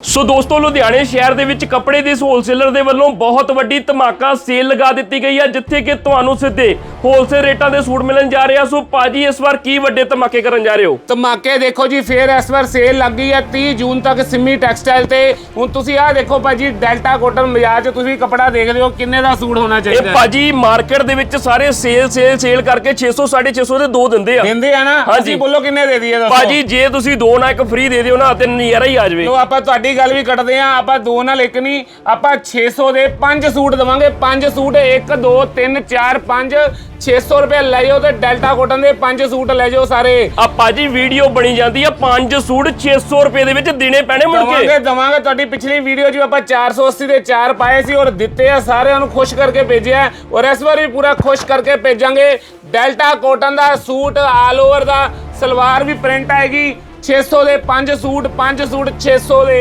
ਸੋ ਦੋਸਤੋ, ਲੁਧਿਆਣੇ ਸ਼ਹਿਰ ਦੇ ਵਿੱਚ ਕੱਪੜੇ ਦੇ ਹੋਲਸੇਲਰ ਦੇ ਵੱਲੋਂ ਬਹੁਤ ਵੱਡੀ ਧਮਾਕਾ ਸੇਲ ਲਗਾ ਦਿੱਤੀ ਗਈ ਹੈ, ਜਿੱਥੇ ਕਿ ਤੁਹਾਨੂੰ ਸਿੱਧੇ ਹੋਲਸੇਲ ਰੇਟਾਂ ਦੇ ਸੂਟ ਮਿਲਣ ਜਾ ਰਹੇ। ਆ ਸੋ ਪਾਜੀ ਇਸ ਵਾਰ ਕੀ ਵੱਡੇ ਧਮਾਕੇ ਕਰਨ ਜਾ ਰਹੇ ਹੋ? ਧਮਾਕੇ ਦੇਖੋ ਜੀ ਫੇਰ ਇਸ ਵਾਰ ਸੇਲ ਲੱਗ ਗਈ ਹੈ 30 ਜੂਨ ਤੱਕ ਸਿੰਮੀ ਟੈਕਸਟਾਈਲ ਤੇ। ਹੁਣ ਤੁਸੀਂ ਆਹ ਦੇਖੋ ਭਾਜੀ ਡੈਲਟਾ ਕੋਟਨ ਬਾਜ਼ਾਰ 'ਚ ਤੁਸੀਂ ਕੱਪੜਾ ਦੇਖਦੇ ਹੋ ਕਿੰਨੇ ਦਾ ਸੂਟ ਹੋਣਾ ਇਹ ਚਾਹੀਦਾ ਹੈ? ਪਾਜੀ ਮਾਰਕੀਟ ਦੇ ਵਿੱਚ ਸਾਰੇ ਸੇਲ ਸੇਲ ਸੇਲ ਕਰਕੇ 600 650 ਦੇ ਦੋ ਦਿੰਦੇ ਆ। ਦਿੰਦੇ ਆ ਨਾ? ਹਾਂਜੀ। ਅਸੀਂ ਬੋਲੋ ਕਿੰਨੇ ਦੇ ਦਈਏ ਦੱਸੋ। ਪਾਜੀ ਜੇ ਤੁਸੀਂ ਦੋ ਨਾ ਇੱਕ ਫ੍ਰੀ ਦੇ ਦਿਓ ਨਾ ਤੇ ਨਜ਼ਾਰਾ ਹੀ ਆ ਜਾਵੇ। ਲੋ ਆਪਾਂ ਤੁਹਾਡੀ ਗੱਲ ਵੀ ਕੱਟਦੇ ਆ ਆਪਾਂ ਦੋ ਨਾਲ ਇੱਕ ਨਹੀਂ ਆਪਾਂ 600 ਦੇ 5 ਸੂਟ ਦਵਾਂਗੇ। 5 ਸੂਟ 1 2 3 4 5 600 ਰੁਪਏ ਲੈ ਜਾਓ ਤੇ ਡੈਲਟਾ ਕੋਟਨ ਦੇ 5 ਸੂਟ ਲੈ ਜਾਓ ਸਾਰੇ। ਆ ਪਾਜੀ ਵੀਡੀਓ ਬਣੀ ਜਾਂਦੀ ਆ ਪੰਜ ਸੂਟ 600 ਰੁਪਏ ਦੇ ਵਿੱਚ ਦੇਣੇ ਪੈਣੇ ਮੁੜ ਕੇ। ਦਵਾਂਗੇ ਦਵਾਂਗੇ। ਤੁਹਾਡੀ ਪਿਛਲੀ ਵੀਡੀਓ 'ਚ ਆਪਾਂ 480 ਦੇ 4 ਪਾਏ ਸੀ ਔਰ ਦਿੱਤੇ ਆ ਸਾਰਿਆਂ ਨੂੰ ਖੁਸ਼ ਕਰਕੇ ਭੇਜਿਆ ਔਰ ਇਸ ਵਾਰ ਵੀ ਪੂਰਾ ਖੁਸ਼ ਕਰਕੇ ਭੇਜਾਂਗੇ। ਡੈਲਟਾ ਕੋਟਨ ਦਾ ਸੂਟ ਆਲ ਓਵਰ ਦਾ ਸਲਵਾਰ ਵੀ ਪ੍ਰਿੰਟ ਆਏਗੀ। 600 ਦੇ 5 ਸੂਟ 5 ਸੂਟ 600 ਦੇ।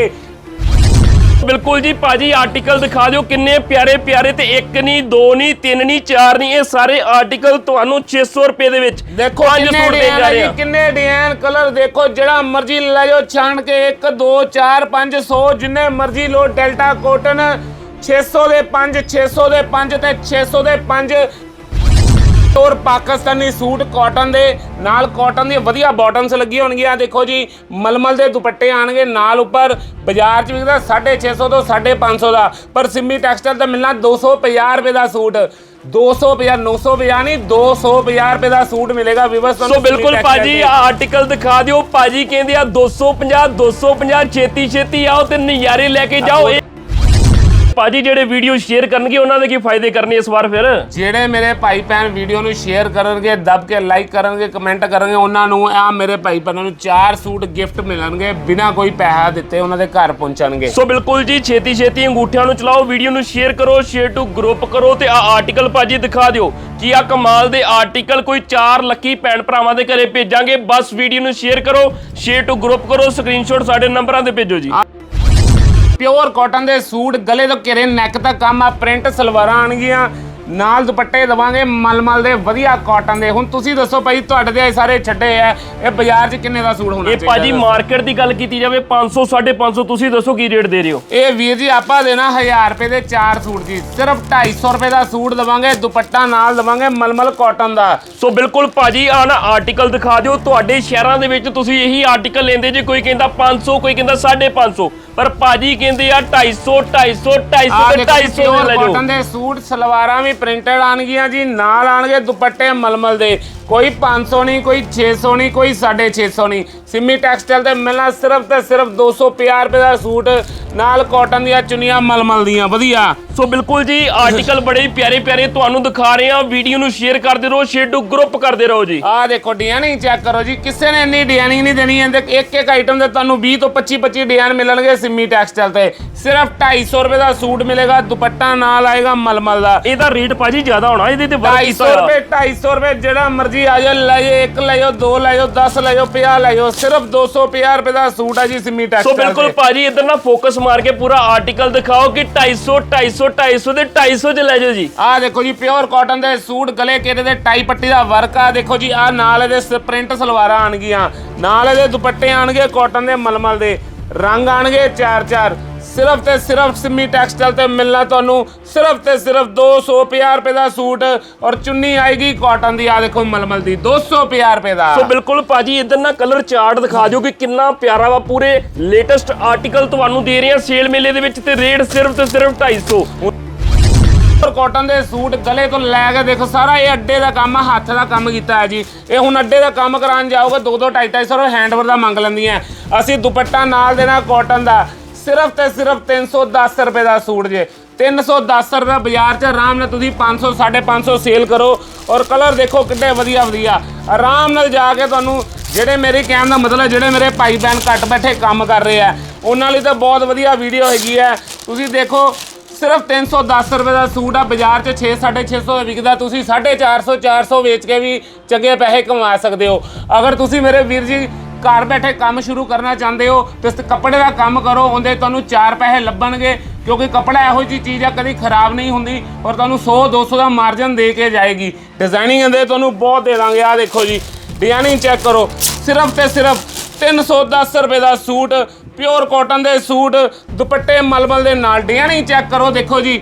ਬਿਲਕੁਲ ਜੀ ਪਾਜੀ ਆਰਟੀਕਲ ਦਿਖਾ ਦਿਓ ਕਿੰਨੇ ਪਿਆਰੇ ਪਿਆਰੇ ਤੇ ਇੱਕ ਨਹੀਂ ਦੋ ਨਹੀਂ ਤਿੰਨ ਨਹੀਂ ਚਾਰ ਨਹੀਂ ਇਹ ਸਾਰੇ ਆਰਟੀਕਲ ਤੁਹਾਨੂੰ 600 ਰੁਪਏ ਦੇ ਵਿੱਚ ਦੇਖੋ ਪੰਜ ਕਿੰਨੇ ਡਿਜ਼ਾਈਨ ਜੀ ਆ ਕਿੰਨੇ ਡਿਜ਼ਾਈਨ ਕਲਰ ਦੇਖੋ ਜਿਹੜਾ ਮਰਜ਼ੀ ਲੈ ਜਾਓ ਛਾਣ ਕੇ 1 2 4 5 100 ਜਿੰਨੇ ਮਰਜ਼ੀ ਲੋ ਡੈਲਟਾ ਕੋਟਨ 600 ਦੇ 5 600 ਦੇ 5 ਤੇ 600 ਦੇ 5 ਔਰ ਪਾਕਿਸਤਾਨੀ ਸੂਟ ਕਾਟਨ ਦੇ ਨਾਲ ਕਾਟਨ ਦੀਆਂ ਵਧੀਆ ਬਾਟਮਸ ਲੱਗੀਆਂ ਹੋਣਗੀਆਂ। ਦੇਖੋ ਜੀ ਮਲਮਲ ਦੇ ਦੁਪੱਟੇ ਆਣਗੇ ਨਾਲ ਉੱਪਰ। ਬਾਜ਼ਾਰ 'ਚ ਵਿਕਦਾ 650 ਤੋਂ 550 ਦਾ। ਪਰ ਸਿੰਮੀ ਟੈਕਸਟਾਈਲ ਤੇ ਮਿਲਣਾ 250 ਰੁਪਏ ਦਾ ਸੂਟ। 250 950 ਨਹੀਂ 250 ਰੁਪਏ ਦਾ ਸੂਟ ਮਿਲੇਗਾ ਵਿਵਸ ਸੋ ਬਿਲਕੁਲ ਪਾਜੀ ਆ ਆਰਟੀਕਲ ਦਿਖਾ ਦਿਓ। ਪਾਜੀ ਕਹਿੰਦੇ ਆ 250 250 ਛੇਤੀ ਛੇਤੀ ਆਓ ਤੇ ਨਜ਼ਾਰੇ ਲੈ ਕੇ ਜਾਓ। ਪਾਜੀ ਜਿਹੜੇ ਵੀਡੀਓ ਸ਼ੇਅਰ ਕਰਨਗੇ ਉਹਨਾਂ ਦੇ ਕੀ ਫਾਇਦੇ ਕਰਨੇ ਇਸ ਵਾਰ ਫਿਰ? ਜਿਹੜੇ ਮੇਰੇ ਭਾਈ ਭੈਣ ਵੀਡੀਓ ਨੂੰ ਸ਼ੇਅਰ ਕਰਨਗੇ ਦਬ ਕੇ ਲਾਈਕ ਕਰਨਗੇ ਕਮੈਂਟ ਕਰਨਗੇ ਉਹਨਾਂ ਨੂੰ ਆ ਮੇਰੇ ਭਾਈ ਭੈਣਾਂ ਨੂੰ ਚਾਰ ਸੂਟ ਗਿਫਟ ਮਿਲਣਗੇ ਬਿਨਾਂ ਕੋਈ ਪੈਸਾ ਦਿੱਤੇ ਉਹਨਾਂ ਦੇ ਘਰ ਪਹੁੰਚਣਗੇ। ਸੋ ਬਿਲਕੁਲ ਜੀ ਛੇਤੀ ਛੇਤੀ ਅੰਗੂਠਿਆਂ ਨੂੰ ਚਲਾਓ ਵੀਡੀਓ ਨੂੰ ਸ਼ੇਅਰ ਕਰੋ ਸ਼ੇਅਰ ਟੂ ਗਰੁੱਪ ਕਰੋ ਤੇ ਆ ਆਰਟੀਕਲ ਭਾਜੀ ਦਿਖਾ ਦਿਓ ਕਿ ਆ ਕਮਾਲ ਦੇ ਆਰਟੀਕਲ ਕੋਈ ਚਾਰ ਲੱਕੀ ਭੈਣ ਭਰਾਵਾਂ ਦੇ ਘਰੇ ਭੇਜਾਂਗੇ। ਬਸ ਵੀਡੀਓ ਨੂੰ ਸ਼ੇਅਰ ਕਰੋ ਸ਼ੇਅਰ ਟੂ ਗਰੁੱਪ ਕਰੋ ਸਕਰੀਨਸ਼ਾਟ ਸਾਡੇ ਨੰਬਰਾਂ ਤੇ ਭੇਜੋ ਜੀ। ਪਿਓਰ ਕਾਟਨ ਦੇ ਸੂਟ ਗਲੇ ਤੋਂ ਘੇਰੇ ਨੈਕ ਤੱਕ ਕੰਮ ਆ ਪ੍ਰਿੰਟ ਸਲਵਾਰਾਂ ਆਣਗੀਆਂ ਨਾਲ ਦੁਪੱਟੇ ਦਵਾਂਗੇ ਮਲਮਲ ਦੇ ਵਧੀਆ ਕਾਟਨ ਦੇ। ਹੁਣ ਤੁਸੀਂ ਦੱਸੋ ਭਾਈ ਤੁਹਾਡੇ ਦੇ ਸਾਰੇ ਛੱਡੇ ਆ ਇਹ ਬਾਜ਼ਾਰ 'ਚ ਕਿੰਨੇ ਦਾ ਸੂਟ ਹੋਣਾ ਇਹ ਭਾਜੀ ਮਾਰਕੀਟ ਦੀ ਗੱਲ ਕੀਤੀ ਜਾਵੇ 500 550 ਤੁਸੀਂ ਦੱਸੋ ਕੀ ਰੇਟ ਦੇ ਰਹੇ ਹੋ? ਇਹ ਵੀਰ ਜੀ ਆਪਾਂ ਦੇਣਾ 1000 ਰੁਪਏ ਦੇ 4 ਸੂਟ ਜੀ। ਸਿਰਫ 250 ਰੁਪਏ ਦਾ ਸੂਟ ਦਵਾਂਗੇ ਦੁਪੱਟਾ ਨਾਲ ਦਵਾਂਗੇ ਮਲਮਲ ਕਾਟਨ ਦਾ। ਸੋ ਬਿਲਕੁਲ ਭਾਜੀ ਆ ਨਾ ਆਰਟੀਕਲ ਦਿਖਾ ਦਿਓ। ਤੁਹਾਡੇ ਸ਼ਹਿਰਾਂ ਦੇ ਵਿੱਚ ਤੁਸੀਂ ਇਹੀ ਆਰਟੀਕਲ ਲੈਂਦੇ ਜੇ ਕੋਈ ਕਹਿੰਦਾ 500 ਕੋਈ ਕਹਿੰਦਾ 550 ਪਰ ਭਾਜੀ ਕਹਿੰਦੇ ਆ 250 250 250 ਆ ਤੇ ਦੇਖੋ 250 ਦੇ ਲੈ ਜਾਓ। ਕਾਟਨ ਦੇ ਸੂਟ ਸਲਵਾਰਾਂ ਵੀ ਪ੍ਰਿੰਟਡ ਆਣਗੀਆਂ ਜੀ, ਨਾਲ ਆਣਗੇ ਦੁਪੱਟੇ ਮਲਮਲ ਦੇ। ਕੋਈ 500 ਨਹੀਂ, ਕੋਈ 600 ਨਹੀਂ, ਕੋਈ 650 ਨਹੀਂ। ਸਿੰਮੀ ਟੈਕਸਟਾਈਲ ਤੇ ਮਿਲਣਾ ਸਿਰਫ ਤੇ ਸਿਰਫ 250 ਰੁਪਏ ਦਾ ਸੂਟ ਨਾਲ ਕਾਟਨ ਦੀਆਂ ਚੁੰਨੀਆਂ ਮਲਮਲ ਦੀਆਂ ਵਧੀਆ। ਸੋ ਬਿਲਕੁਲ ਜੀ ਆਰਟੀਕਲ ਬੜੇ ਹੀ ਪਿਆਰੇ ਪਿਆਰੇ ਤੁਹਾਨੂੰ ਦਿਖਾ ਰਹੇ ਆ ਵੀਡੀਓ ਨੂੰ ਸ਼ੇਅਰ ਕਰਦੇ ਰਹੋ ਸ਼ੇਅਰ ਟੂ ਗਰੁੱਪ ਕਰਦੇ ਰਹੋ ਜੀ। ਆਹ ਦੇਖੋ ਡਿਜ਼ਾਈਨਿੰਗ ਚੈੱਕ ਕਰੋ ਜੀ। ਕਿਸੇ ਨੇ ਇੰਨੀ ਡਿਜ਼ਾਈਨਿੰਗ ਨਹੀਂ ਦੇਣੀ ਇਹਦੇ ਇੱਕ ਇੱਕ ਆਈਟਮ ਦੇ ਤੁਹਾਨੂੰ 20 ਤੋਂ 25 25 ਡਿਜ਼ਾਈਨ ਮਿਲਣਗੇ ਸਿੰਮੀ ਟੈਕਸਟਾਈਲ ਤੇ। ਸਿਰਫ 250 ਰੁਪਏ ਦਾ ਸੂਟ ਮਿਲੇਗਾ ਦੁਪੱਟਾ ਨਾਲ ਆਏਗਾ ਮਲਮਲ ਦਾ। ਇਹਦਾ ਰੇਟ ਭਾਜੀ ਜ਼ਿਆਦਾ ਹੋਣਾ ਇਹਦੇ ਤੇ ਵਰਕ 250 ਕੀਤਾ ਹੋਇਆ। ਰੁਪਏ 250 ਰੁਪਏ ਜਿਹੜਾ ਮਰਜ਼ੀ ਆ ਜਾਓ ਲੈ ਜਾਓ ਇੱਕ ਲੈ ਜਾਓ ਦੋ ਲੈ ਜਾਓ 10 ਲੈ ਜਾਓ 50 ਲੈ ਜਾਓ ਸਿਰਫ 250 ਰੁਪਏ ਦਾ ਸੂਟ ਹੈ ਜੀ ਸਿੰਮੀ ਸੋ ਟੈਕਸਟਾਈਲ ਬਿਲਕੁਲ ਭਾਜੀ ਇੱਧਰ ਨਾ ਫੋਕਸ ਮਾਰ ਕੇ ਪੂਰਾ ਆਰਟੀਕਲ ਦਿਖਾਓ ਕਿ 250 250 250 ਦੇ 250 ਚ ਲੈ ਜਾਓ ਜੀ। ਆਹ ਦੇਖੋ ਜੀ ਪਿਓਰ ਕਾਟਨ ਦੇ ਸੂਟ ਗਲੇ ਘੇਰੇ ਦੇ ਟਾਈ ਪੱਟੀ ਦਾ ਵਰਕ ਆ। ਦੇਖੋ ਜੀ ਆਹ ਨਾਲ ਇਹਦੇ ਸਪ੍ਰਿੰਟ ਸਲਵਾਰਾਂ ਆਣਗੀਆਂ ਨਾਲ ਇਹਦੇ ਦੁਪੱਟੇ ਆਣਗੇ ਕਾਟਨ ਦੇ ਮਲਮਲ ਦੇ। ਰੰਗ ਆਣਗੇ ਚਾਰ ਚਾਰ। ਸਿਰਫ ਤੇ ਸਿਰਫ ਸਿੰਮੀ ਟੈਕਸਟਾਈਲ ਤੇ ਮਿਲਣਾ ਤੁਹਾਨੂੰ। ਸਿਰਫ ਤੇ ਸਿਰਫ 250 ਰੁਪਏ ਦਾ ਸੂਟ ਔਰ ਚੁੰਨੀ ਆਏਗੀ ਕਾਟਨ ਦੀ। ਆ ਦੇਖੋ ਮਲਮਲ ਦੀ 250 ਰੁਪਏ ਦਾ। ਸੋ ਬਿਲਕੁਲ ਭਾਜੀ ਇੱਧਰ ਨਾ ਕਲਰ ਚਾਰਟ ਦਿਖਾ ਦਿਓ ਕਿ ਕਿੰਨਾ ਪਿਆਰਾ ਵਾ। ਪੂਰੇ ਲੇਟੈਸਟ ਆਰਟੀਕਲ ਤੁਹਾਨੂੰ ਦੇ ਰਹੇ ਆ ਸੇਲ ਮੇਲੇ ਦੇ ਵਿੱਚ ਤੇ ਰੇਟ ਸਿਰਫ ਤੇ ਸਿਰਫ 250 ਪਰ ਕਾਟਨ ਦੇ ਸੂਟ ਗਲੇ ਤੋਂ ਲੈ ਕੇ ਦੇਖੋ ਸਾਰਾ ਇਹ ਅੱਡੇ ਦਾ ਕੰਮ ਆ ਹੱਥ ਦਾ ਕੰਮ ਕੀਤਾ ਹੈ ਜੀ। ਇਹ ਹੁਣ ਅੱਡੇ ਦਾ ਕੰਮ ਕਰਾਉਣ ਜਾਓਗੇ 2 2 2.5 250 ਰੁਪਏ ਹੈਂਡਵਰ ਦਾ ਮੰਗ ਲੈਂਦੀਆਂ। ਅਸੀਂ ਦੁਪੱਟਾ ਨਾਲ ਦੇਣਾ ਕਾਟਨ ਦਾ। ਸਿਰਫ ਤੇ ਸਿਰਫ 310 ਰੁਪਏ ਦਾ ਸੂਟ ਜੇ। 310 ਰੁਪਏ ਬਾਜ਼ਾਰ 'ਚ ਆਰਾਮ ਨਾਲ ਤੁਸੀਂ 500 550 ਸੇਲ ਕਰੋ ਔਰ ਕਲਰ ਦੇਖੋ ਕਿੰਨੇ ਵਧੀਆ ਵਧੀਆ। ਆਰਾਮ ਨਾਲ ਜਾ ਕੇ ਤੁਹਾਨੂੰ ਜਿਹੜੇ ਮੇਰੇ ਕਹਿਣ ਦਾ ਮਤਲਬ ਜਿਹੜੇ ਮੇਰੇ ਭਾਈ ਭੈਣ ਘੱਟ ਬੈਠੇ ਕੰਮ ਕਰ ਰਹੇ ਆ ਉਹਨਾਂ ਲਈ ਤਾਂ ਬਹੁਤ ਵਧੀਆ ਵੀਡੀਓ ਹੈਗੀ ਹੈ। ਤੁਸੀਂ ਦੇਖੋ, ਸਿਰਫ 310 ਰੁਪਏ ਦਾ ਸੂਟ ਆ, ਬਾਜ਼ਾਰ 'ਚ 6 650 ਦਾ ਵਿਕਦਾ, ਤੁਸੀਂ 450 400 ਵੇਚ ਕੇ ਵੀ ਚੰਗੇ ਪੈਸੇ ਕਮਾ ਸਕਦੇ ਹੋ। ਅਗਰ ਤੁਸੀਂ ਮੇਰੇ ਵੀਰ ਜੀ ਘਰ ਬੈਠੇ ਕੰਮ ਸ਼ੁਰੂ ਕਰਨਾ ਚਾਹੁੰਦੇ ਹੋ, ਤੇ ਕੱਪੜੇ ਦਾ ਕੰਮ ਕਰੋ, ਉਹਦੇ ਤੁਹਾਨੂੰ ਚਾਰ ਪੈਸੇ ਲੱਭਣਗੇ, ਕਿਉਂਕਿ ਕੱਪੜਾ ਇਹੋ ਜਿਹੀ ਚੀਜ਼ ਆ, ਕਦੀ ਖਰਾਬ ਨਹੀਂ ਹੁੰਦੀ, ਔਰ ਤੁਹਾਨੂੰ 100 200 ਦਾ ਮਾਰਜਨ ਦੇ ਕੇ ਜਾਏਗੀ। ਡਿਜ਼ਾਈਨਿੰਗ ਦੇ ਤੁਹਾਨੂੰ ਬਹੁਤ ਦੇ ਦਾਂਗੇ ਆ ਦੇਖੋ ਜੀ ਡਿਜ਼ਾਈਨਿੰਗ ਚੈੱਕ ਕਰੋ, ਸਿਰਫ ਤੇ ਸਿਰਫ 310 ਰੁਪਏ ਦਾ ਸੂਟ ਪਿਓਰ ਕਾਟਨ ਦੇ ਸੂਟ, ਦੁਪੱਟੇ ਮਲਮਲ ਦੇ ਨਾਲ ਡਿਜ਼ਾਈਨਿੰਗ ਚੈੱਕ ਕਰੋ, ਦੇਖੋ ਜੀ,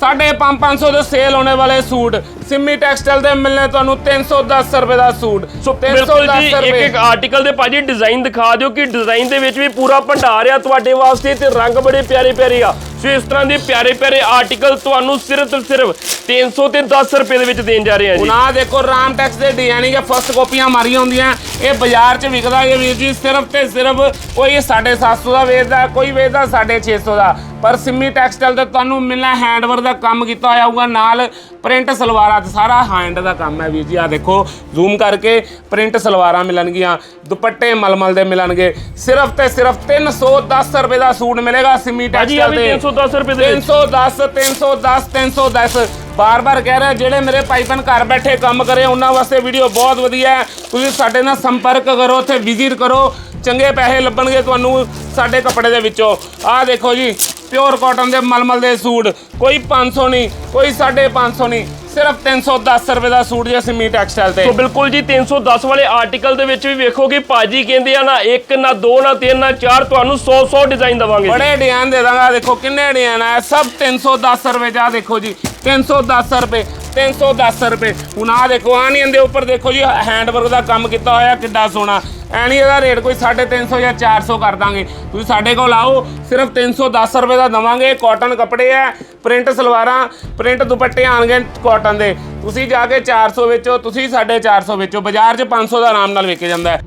ਸਾਢੇ ਪੰਜ 500 ਦੇ ਸੇਲ ਹੋਣੇ ਵਾਲੇ ਸੂਟ ਸਿੰਮੀ ਟੈਕਸਟਾਈਲ ਦੇ ਮਿਲਨੇ ਤੁਹਾਨੂੰ 310 ਰੁਪਏ ਦਾ ਸੂਟ। ਸੋ ਬਿਲਕੁਲ ਜੀ ਇੱਕ ਇੱਕ ਆਰਟੀਕਲ ਦੇ ਭਾਜੀ ਡਿਜ਼ਾਈਨ ਦਿਖਾ ਦਿਓ ਕਿ ਡਿਜ਼ਾਈਨ ਦੇ ਵਿੱਚ ਵੀ ਪੂਰਾ ਭੰਡਾਰ ਆ ਤੁਹਾਡੇ ਵਾਸਤੇ ਤੇ ਰੰਗ ਬੜੇ ਪਿਆਰੇ ਪਿਆਰੇ ਆ। ਸੋ ਇਸ ਤਰ੍ਹਾਂ ਦੇ ਪਿਆਰੇ ਪਿਆਰੇ ਆਰਟੀਕਲ ਤੁਹਾਨੂੰ ਸਿਰਫ ਤੇ ਸਿਰਫ 300 ਤੇ 10 ਰੁਪਏ ਦੇ ਵਿੱਚ ਦੇਣ ਜਾ ਰਹੇ ਆ ਜੀ। ਆਹ ਦੇਖੋ ਰਾਮ ਟੈਕਸ ਦੇ ਡਿਜ਼ਾਈਨਿੰਗ ਹੈ ਫਸਟ ਕਾਪੀਆਂ ਮਾਰੀਆਂ ਹੁੰਦੀਆਂ। ਇਹ ਬਾਜ਼ਾਰ 'ਚ ਵਿਕਦਾ ਇਹ ਵੀਰ ਜੀ ਸਿਰਫ ਤੇ ਸਿਰਫ ਕੋਈ 750 ਦਾ ਵੇਚਦਾ ਕੋਈ ਵੇਚਦਾ 650 ਦਾ। ਪਰ ਸਿੰਮੀ ਟੈਕਸਟਾਈਲ ਤੇ ਤੁਹਾਨੂੰ ਮਿਲਣਾ ਹੈਂਡਵਰ ਦਾ ਕੰਮ ਕੀਤਾ ਹੋਇਆ ਹੋਊਗਾ ਨਾਲ ਪ੍ਰਿੰਟ ਸਲਵਾਰਾਂ ਤੇ ਸਾਰਾ ਹੈਂਡ ਦਾ ਕੰਮ ਹੈ ਵੀਰ ਜੀ। ਆ ਦੇਖੋ ਜ਼ੂਮ ਕਰਕੇ ਪ੍ਰਿੰਟ ਸਲਵਾਰਾਂ ਮਿਲਣਗੀਆਂ ਦੁਪੱਟੇ ਮਲਮਲ ਦੇ ਮਿਲਣਗੇ। ਸਿਰਫ ਤੇ ਸਿਰਫ 310 ਰੁਪਏ ਦਾ ਸੂਟ ਮਿਲੇਗਾ ਸਿੰਮੀ ਭਾਜੀ ਆ ਟੈਕਸਟਾਈਲ ਵੀ ਤੇ। 310 ਰੁਪਏ ਦੇ ਵਿੱਚ। 310 310 310 ਬਾਰ-ਬਾਰ ਕਹਿ ਰਿਹਾ ਜਿਹੜੇ ਮੇਰੇ ਭਾਈਪਨ ਘਰ ਬੈਠੇ ਕੰਮ ਕਰੇ ਉਹਨਾਂ ਵਾਸਤੇ ਵੀਡੀਓ ਬਹੁਤ ਵਧੀਆ ਹੈ। ਤੁਸੀਂ ਸਾਡੇ ਨਾਲ ਸੰਪਰਕ ਕਰੋ ਉੱਥੇ ਵਿਜ਼ਿਟ ਕਰੋ। ਚੰਗੇ ਪੈਸੇ ਲੱਭਣਗੇ ਤੁਹਾਨੂੰ ਸਾਡੇ ਕੱਪੜੇ ਦੇ ਵਿੱਚੋਂ। ਆਹ ਦੇਖੋ ਜੀ ਪਿਓਰ ਕਾਟਨ ਦੇ ਮਲਮਲ ਦੇ ਸੂਟ। ਕੋਈ 500 ਨਹੀਂ ਕੋਈ 550 ਨਹੀਂ ਸਿਰਫ 310 ਰੁਪਏ ਦਾ ਸੂਟ ਜੇ ਸਿੰਮੀ ਟੈਕਸਟਾਈਲ ਤੇ। ਸੋ ਬਿਲਕੁਲ ਜੀ 310 ਵਾਲੇ ਆਰਟੀਕਲ ਦੇ ਵਿੱਚ ਵੀ ਵੇਖੋ ਕਿ ਭਾਜੀ ਕਹਿੰਦੇ ਆ ਨਾ ਇੱਕ ਨਾ ਦੋ ਨਾ ਤਿੰਨ ਨਾ ਚਾਰ ਤੁਹਾਨੂੰ 100 100 ਡਿਜ਼ਾਈਨ ਦਵਾਂਗੇ ਬੜੇ ਡਿਜ਼ਾਈਨ ਦੇ ਦਾਂਗਾ ਦੇਖੋ ਕਿੰਨੇ ਡਿਜ਼ਾਈਨ ਆ ਸਭ 310 ਰੁਪਏ ਜਾ ਦੇਖੋ ਜੀ 310 ਰੁਪਏ 310 ਰੁਪਏ। ਹੁਣ ਆ ਦੇਖੋ ਆਨੀਅਨ ਦੇ ਉੱਪਰ ਦੇਖੋ ਜੀ ਹੈਂਡਵਰਕ ਦਾ ਕੰਮ ਕੀਤਾ ਹੋਇਆ ਕਿੱਡਾ ਸੋਹਣਾ। ਐ ਨਹੀਂ ਇਹਦਾ ਰੇਟ ਕੋਈ 350 ਜਾਂ 400 ਕਰ ਦਾਂਗੇ। ਤੁਸੀਂ ਸਾਡੇ ਕੋਲ ਆਓ, ਸਿਰਫ 310 ਰੁਪਏ ਦਾ ਦਵਾਂਗੇ। ਕਾਟਨ ਕੱਪੜੇ ਆ ਪ੍ਰਿੰਟ ਸਲਵਾਰਾਂ ਪ੍ਰਿੰਟ ਦੁਪੱਟੇ ਆਣਗੇ ਕਾਟਨ ਦੇ। ਤੁਸੀਂ ਜਾ ਕੇ 400 ਵੇਚੋ, ਤੁਸੀਂ 450 ਵੇਚੋ, ਬਾਜ਼ਾਰ 'ਚ 500 ਦਾ ਆਰਾਮ ਨਾਲ ਵੇਚੇ ਜਾਂਦਾ ਹੈ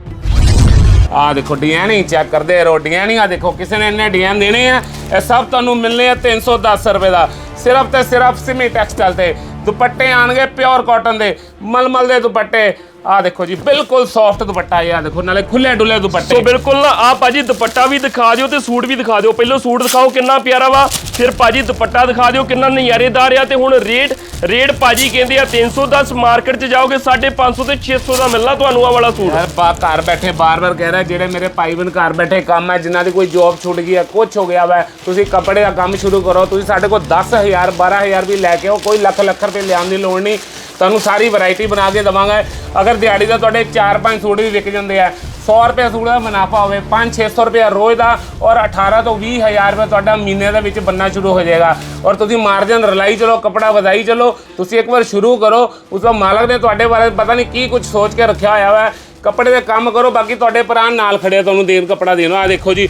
ਆ ਦੇਖੋ ਡਿਜ਼ਾਈਨਿੰਗ ਚੈੱਕ ਕਰਦੇ ਰਹੋ ਡਿਜ਼ਾਈਨਿੰਗ ਆ ਦੇਖੋ, ਕਿਸੇ ਨੇ ਇੰਨੇ ਡਿਜ਼ਾਈਨ ਦੇਣੇ ਆ ਇਹ ਸਭ ਤੁਹਾਨੂੰ ਮਿਲਨੇ ਆ 310 ਰੁਪਏ ਦਾ। ਸਿਰਫ ਤੇ ਸਿਰਫ ਸਿਮੀ ਟੈਕਸਟਾਈਲ ਤੇ। ਦੁਪੱਟੇ ਆਣਗੇ ਪਿਓਰ ਕਾਟਨ ਦੇ, ਮਲਮਲ ਦੇ ਦੁਪੱਟੇ। ਆ ਦੇਖੋ ਜੀ ਬਿਲਕੁਲ ਸੌਫਟ ਦੁਪੱਟਾ ਇਹ ਆ ਦੇਖੋ ਨਾਲੇ ਖੁੱਲੇ ਡੁੱਲੇ ਦੁਪੱਟੇ। ਸੋ ਬਿਲਕੁਲ ਨਾ ਆ ਭਾਜੀ ਦੁਪੱਟਾ ਵੀ ਦਿਖਾ ਦਿਓ ਤੇ ਸੂਟ ਵੀ ਦਿਖਾ ਦਿਓ। ਪਹਿਲਾਂ ਸੂਟ ਦਿਖਾਓ ਕਿੰਨਾ ਪਿਆਰਾ ਵਾ ਫਿਰ ਭਾਜੀ ਦੁਪੱਟਾ ਦਿਖਾ ਦਿਓ ਕਿੰਨਾ ਨਜ਼ਾਰੇਦਾਰ ਆ ਤੇ ਹੁਣ ਰੇਟ ਰੇਟ ਭਾਜੀ ਕਹਿੰਦੇ ਆ 310 ਮਾਰਕੀਟ 'ਚ ਜਾਓਗੇ 550 ਤੇ 600 ਦਾ ਮਿਲਣਾ ਤੁਹਾਨੂੰ ਆ ਵਾਲਾ ਸੂਟ। ਯਾਰ ਬਾ ਘਰ ਬੈਠੇ ਬਾਰ-ਬਾਰ ਕਹਿ ਰਿਹਾ ਜਿਹੜੇ ਮੇਰੇ ਭਾਈ ਬਨ ਘਰ ਬੈਠੇ ਕੰਮ ਹੈ ਜਿਨ੍ਹਾਂ ਦੀ ਕੋਈ ਜੌਬ ਛੁੱਟ ਗਈ ਹੈ ਕੁਝ ਹੋ ਗਿਆ ਵਾ ਤੁਸੀਂ ਕੱਪੜੇ ਦਾ ਕੰਮ ਸ਼ੁਰੂ ਕਰੋ ਤੁਸੀਂ ਸਾਡੇ ਕੋਲ 10000 12000 ਵੀ ਲੈ ਕੇ ਆਓ ਕੋਈ ਲੱਖ ਲੱਖ ਰੁਪਏ ਲਿਆਉਣ ਦੀ ਲੋੜ ਨਹੀਂ। ਤੁਹਾਨੂੰ ਸਾਰੀ ਵੈਰਾਈਟੀ ਬਣਾ ਕੇ ਦਵਾਂਗਾ। ਅਗਰ ਦਿਹਾੜੀ ਦਾ ਤੁਹਾਡੇ 4-5 ਸੂਟ ਵੀ ਵਿਕ ਜਾਂਦੇ ਆ। 100 ਰੁਪਏ ਸੂਟ ਦਾ ਮੁਨਾਫਾ ਹੋਵੇ 5-600 ਰੁਪਏ ਰੋਜ਼ ਦਾ ਔਰ 18 ਤੋਂ 20000 ਰੁਪਏ ਤੁਹਾਡਾ ਮਹੀਨੇ ਦੇ ਵਿੱਚ ਬੰਨਾ ਸ਼ੁਰੂ ਹੋ ਜਾਏਗਾ। ਔਰ ਤੁਸੀਂ ਮਾਰਜਨ ਰਲਾਈ ਚਲੋ, ਕਪੜਾ ਵਧਾਈ ਚਲੋ, ਤੁਸੀਂ ਇੱਕ ਵਾਰ ਸ਼ੁਰੂ ਕਰੋ, ਉਸ ਤੋਂ ਮਾਲਕ ਨੇ ਤੁਹਾਡੇ ਬਾਰੇ ਪਤਾ ਨਹੀਂ ਕੀ ਕੁਝ ਸੋਚ ਕੇ ਰੱਖਿਆ ਹੋਇਆ ਵਾ। ਕੱਪੜੇ ਦੇ ਕੰਮ ਕਰੋ, ਬਾਕੀ ਤੁਹਾਡੇ ਭਰਾ ਨਾਲ ਖੜੇ ਤੁਹਾਨੂੰ ਦੇਣ ਕੱਪੜਾ ਦੇਣਾ। ਆ ਦੇਖੋ ਜੀ।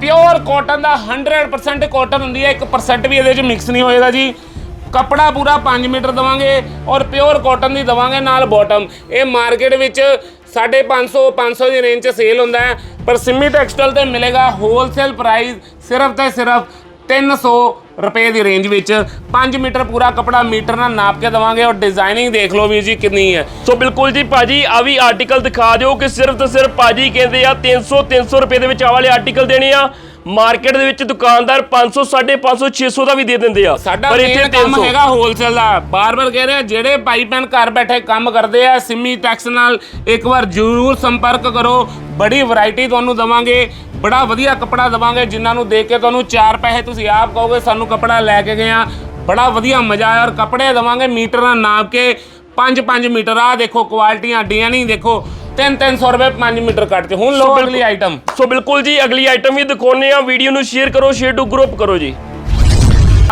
ਪਿਓਰ ਕਾਟਨ ਦਾ 100% ਕਾਟਨ ਹੁੰਦੀ ਹੈ 1% ਵੀ ਇਹਦੇ ਵਿੱਚ ਮਿਕਸ ਨਹੀਂ ਹੋਏਗਾ ਜੀ। ਕੱਪੜਾ ਪੂਰਾ 5 ਮੀਟਰ ਦਵਾਂਗੇ ਔਰ ਪਿਓਰ ਕਾਟਨ ਦੀ ਦਵਾਂਗੇ ਨਾਲ ਬਾਟਮ ਇਹ ਮਾਰਕੀਟ ਵਿੱਚ 550 500 ਦੀ ਰੇਂਜ 'ਚ ਸੇਲ ਹੁੰਦਾ ਹੈ, ਪਰ ਸਿੰਮੀ ਟੈਕਸਟਾਈਲ ਤੇ ਮਿਲੇਗਾ ਹੋਲਸੇਲ ਪ੍ਰਾਈਸ ਸਿਰਫ ਤੇ ਸਿਰਫ 300 ਰੁਪਏ ਦੀ ਰੇਂਜ ਵਿੱਚ। 5 ਮੀਟਰ ਪੂਰਾ ਕੱਪੜਾ ਮੀਟਰ ਨਾਲ ਨਾਪ ਕੇ ਦਵਾਂਗੇ ਔਰ ਡਿਜ਼ਾਈਨਿੰਗ ਦੇਖ ਲਓ ਵੀਰ ਜੀ ਕਿੰਨੀ ਹੈ। ਸੋ ਬਿਲਕੁਲ ਜੀ ਭਾਜੀ, ਆ ਵੀ ਆਰਟੀਕਲ ਦਿਖਾ ਦਿਓ ਕਿ ਸਿਰਫ ਤੇ ਸਿਰਫ ਭਾਜੀ ਕਹਿੰਦੇ ਆ 300 300 ਰੁਪਏ ਦੇ ਵਿੱਚ ਆ ਵਾਲੇ ਆਰਟੀਕਲ ਦੇਣੇ ਆ। ਮਾਰਕੀਟ ਦੇ ਵਿੱਚ ਦੁਕਾਨਦਾਰ 500 550 600 ਦਾ ਵੀ ਦੇ ਦਿੰਦੇ ਆ। ਸਾਡਾ ਪਰ ਮੇਨ ਇੱਥੇ ਕੰਮ 300 ਹੈਗਾ ਹੋਲਸੇਲ ਦਾ। ਬਾਰ-ਬਾਰ ਕਹਿ ਰਿਹਾ ਜਿਹੜੇ ਭਾਈ ਭੈਣ ਘਰ ਬੈਠੇ ਕੰਮ ਕਰਦੇ ਆ ਸਿੰਮੀ ਟੈਕਸ ਨਾਲ ਇੱਕ ਵਾਰ ਜ਼ਰੂਰ ਸੰਪਰਕ ਕਰੋ। ਬੜੀ ਵੈਰਾਈਟੀ ਤੁਹਾਨੂੰ ਦਵਾਂਗੇ ਬੜਾ ਵਧੀਆ ਕੱਪੜਾ ਦਵਾਂਗੇ ਜਿਨ੍ਹਾਂ ਨੂੰ ਦੇਖ ਕੇ ਤੁਹਾਨੂੰ ਚਾਰ ਪੈਸੇ ਤੁਸੀਂ ਆਪ ਕਹੋਗੇ ਸਾਨੂੰ ਕੱਪੜਾ ਲੈ ਕੇ ਗਏ ਆ। ਬੜਾ ਵਧੀਆ ਮਜ਼ਾ ਆਇਆ ਔਰ ਕੱਪੜੇ ਦਵਾਂਗੇ ਮੀਟਰ ਨਾਪ ਕੇ। 5-5 ਮੀਟਰ ਆ ਦੇਖੋ ਕੁਆਲਿਟੀਆਂ ਅੱਡੀਆਂ ਨਹੀਂ ਦੇਖੋ। 3-300 ਰੁਪਏ 5 ਮੀਟਰ ਕੱਟ ਤੇ ਹੁਣ ਲੋ ਅਗਲੀ ਆਈਟਮ ਸੋ ਬਿਲਕੁਲ ਜੀ ਅਗਲੀ ਆਈਟਮ ਵੀ ਦਿਖਾਉਨੇ ਆ ਵੀਡੀਓ ਨੂੰ ਸ਼ੇਅਰ ਕਰੋ ਸ਼ੇਅਰ ਟੂ ਗਰੁੱਪ ਕਰੋ ਜੀ।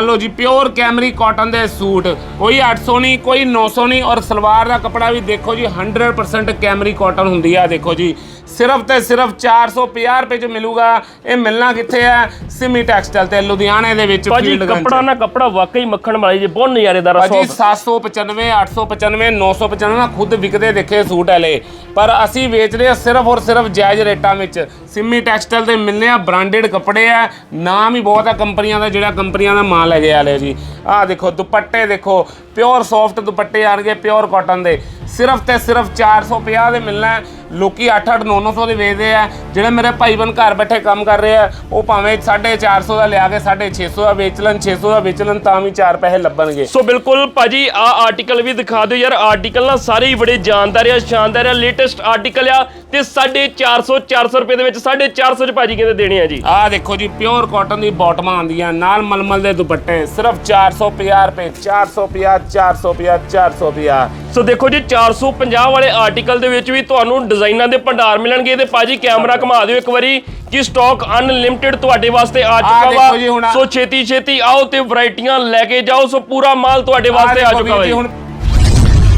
ਲਓ ਜੀ ਪਿਓਰ ਕੈਮਰੀ ਕਾਟਨ ਦੇ ਸੂਟ। ਕੋਈ 800 ਨਹੀਂ ਕੋਈ 900 ਨਹੀਂ। ਔਰ ਸਲਵਾਰ ਦਾ ਕੱਪੜਾ ਵੀ ਦੇਖੋ ਜੀ 100% ਕੈਮਰੀ ਕਾਟਨ ਹੁੰਦੀ ਆ ਦੇਖੋ ਜੀ। ਸਿਰਫ ਤੇ ਸਿਰਫ 450 ਰੁਪਏ ਚ ਮਿਲੂਗਾ। ਇਹ ਮਿਲਣਾ ਕਿੱਥੇ ਹੈ? ਸਿਮੀ ਟੈਕਸਟਾਈਲ ਤੇ ਲੁਧਿਆਣੇ ਦੇ ਵਿੱਚ ਭਾਜੀ ਕੱਪੜਾ ਨਾ ਕੱਪੜਾ ਵਾਕਈ ਮੱਖਣ ਵਾਲੀ ਜੀ ਬਹੁਤ ਨਜ਼ਾਰੇਦਾਰ ਆ ਭਾਜੀ soft। 795 895 995 ਨਾ ਖੁਦ ਵਿਕਦੇ ਦੇਖੇ ਸੂਟ ਹਲੇ ਪਰ ਅਸੀਂ ਵੇਚ ਰਹੇ ਹਾਂ ਸਿਰਫ ਔਰ ਸਿਰਫ ਜਾਇਜ਼ ਰੇਟਾਂ ਵਿੱਚ। ਸਿੰਮੀ ਟੈਕਸਟਾਈਲ ਤੇ ਮਿਲਨੇ ਆ ਬ੍ਰਾਂਡਡ ਕੱਪੜੇ ਆ। ਨਾਮ ਹੀ ਬਹੁਤ ਆ ਕੰਪਨੀਆਂ ਦਾ ਜਿਹੜਾ ਕੰਪਨੀਆਂ ਦਾ ਮਾਲ ਹੈਗੇ ਆਲੇ ਜੀ। ਆਹ ਦੇਖੋ ਦੁਪੱਟੇ ਦੇਖੋ ਪਿਓਰ ਸੌਫਟ ਦੁਪੱਟੇ ਆਣਗੇ ਪਿਓਰ ਕਾਟਨ ਦੇ। ਸਿਰਫ ਤੇ ਸਿਰਫ 450 ਦੇ ਮਿਲਣਾ ਹੈ। ਲੋਕੀ 8-8 900 ਦੇ ਵੇਚਦੇ ਆ। ਜਿਹੜੇ ਮੇਰੇ ਭਾਈ ਬਨ ਘਰ ਬੈਠੇ ਕੰਮ ਕਰ ਰਹੇ ਆ ਉਹ ਭਾਵੇਂ 450 ਦਾ ਲਿਆ ਕੇ 650 ਦਾ ਵੇਚ ਲੈਣ 600 ਦਾ ਵੇਚ ਲੈਣ ਤਾਂ ਵੀ 4 ਪੈਸੇ ਲੱਭਣਗੇ। ਸੋ ਬਿਲਕੁਲ ਭਾਜੀ ਆ ਆਰਟੀਕਲ ਵੀ ਦਿਖਾ ਦਿਓ ਯਾਰ। ਆਰਟੀਕਲ ਨਾ ਸਾਰੇ ਹੀ ਬੜੇ ਜਾਨਦਾਰ ਆ ਸ਼ਾਨਦਾਰ ਆ। ਲੇਟੈਸਟ ਆਰਟੀਕਲ ਆ ਤੇ 450 400 ਰੁਪਏ ਦੇ ਵਿੱਚ 450 ਚ ਭਾਜੀ ਕਹਿੰਦੇ ਦੇਣੇ ਆ ਜੀ। ਆਹ ਦੇਖੋ ਜੀ ਪਿਓਰ ਕਾਟਨ ਦੀ ਬਾਟਮਾਂ ਆਉਂਦੀਆਂ ਨਾਲ ਮਲਮਲ ਦੇ ਦੁਪੱਟੇ ਸਿਰਫ 450 ਰੁਪਏ 450 450 450 ਸੋ ਦੇਖੋ ਜੀ 450 ਵਾਲੇ ਆਰਟੀਕਲ ਦੇ ਵਿੱਚ ਵੀ ਤੁਹਾਨੂੰ ਡਿਜ਼ਾਈਨਾਂ ਦੇ ਭੰਡਾਰ ਮਿਲਣਗੇ ਤੇ ਭਾਜੀ ਕੈਮਰਾ ਘੁਮਾ ਦਿਓ ਇੱਕ ਵਾਰੀ ਕਿ ਸਟਾਕ ਅਨਲਿਮਿਟਿਡ ਤੁਹਾਡੇ ਵਾਸਤੇ ਆ ਚੁੱਕਾ ਵਾ। ਸੋ ਛੇਤੀ ਛੇਤੀ ਆਓ ਤੇ ਵੈਰਾਈਟੀਆਂ ਲੈ ਕੇ ਜਾਓ ਸੋ ਪੂਰਾ ਮਾਲ ਤੁਹਾਡੇ ਵਾਸਤੇ ਆ ਚੁੱਕਾ ਵਾ